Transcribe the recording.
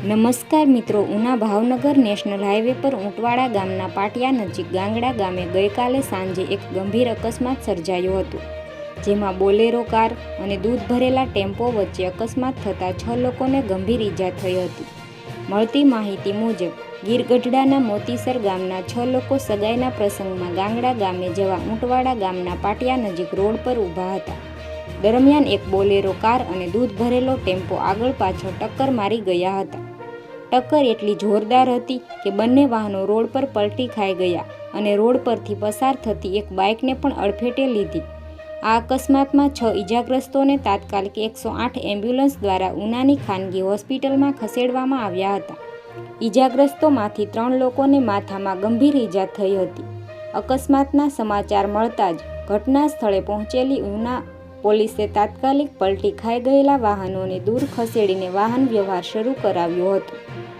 નમસ્કાર મિત્રો, Una Bhavnagar national highway પર ઊંટવાડા ગામના પાટિયા નજીક ગાંગડા ગામે ગઈકાલે સાંજે એક ગંભીર અકસ્માત સર્જાયો હતો, જેમાં બોલેરો કાર અને દૂધ ભરેલા ટેમ્પો વચ્ચે અકસ્માત થતાં છ લોકોને ગંભીર ઈજા થઈ હતી. મળતી માહિતી મુજબ, ગીરગઢડાના મોતીસર ગામના છ લોકો સગાઈના પ્રસંગમાં ગાંગડા ગામે જવા ઊંટવાડા ગામના પાટિયા નજીક રોડ પર ઊભા હતા. દરમિયાન એક બોલેરો કાર અને દૂધ ભરેલો ટેમ્પો આગળ પાછળ ટક્કર મારી ગયા હતા. ટક્કર એટલી જોરદાર હતી કે બંને વાહનો રોડ પર પલટી ખાઈ ગયા અને રોડ પરથી પસાર થતી એક બાઇકને પણ અડફેટે લીધી. આ અકસ્માતમાં છ ઇજાગ્રસ્તોને તાત્કાલિક એકસો આઠ એમ્બ્યુલન્સ દ્વારા ઉનાની ખાનગી હોસ્પિટલમાં ખસેડવામાં આવ્યા હતા. ઇજાગ્રસ્તોમાંથી ત્રણ લોકોને માથામાં ગંભીર ઈજા થઈ હતી. અકસ્માતના સમાચાર મળતા જ ઘટના સ્થળે પહોંચેલી ઉના પોલીસે તાત્કાલિક પલટી ખાઈ ગયેલા વાહનોને દૂર ખસેડીને વાહન વ્યવહાર શરૂ કરાવ્યો હતો.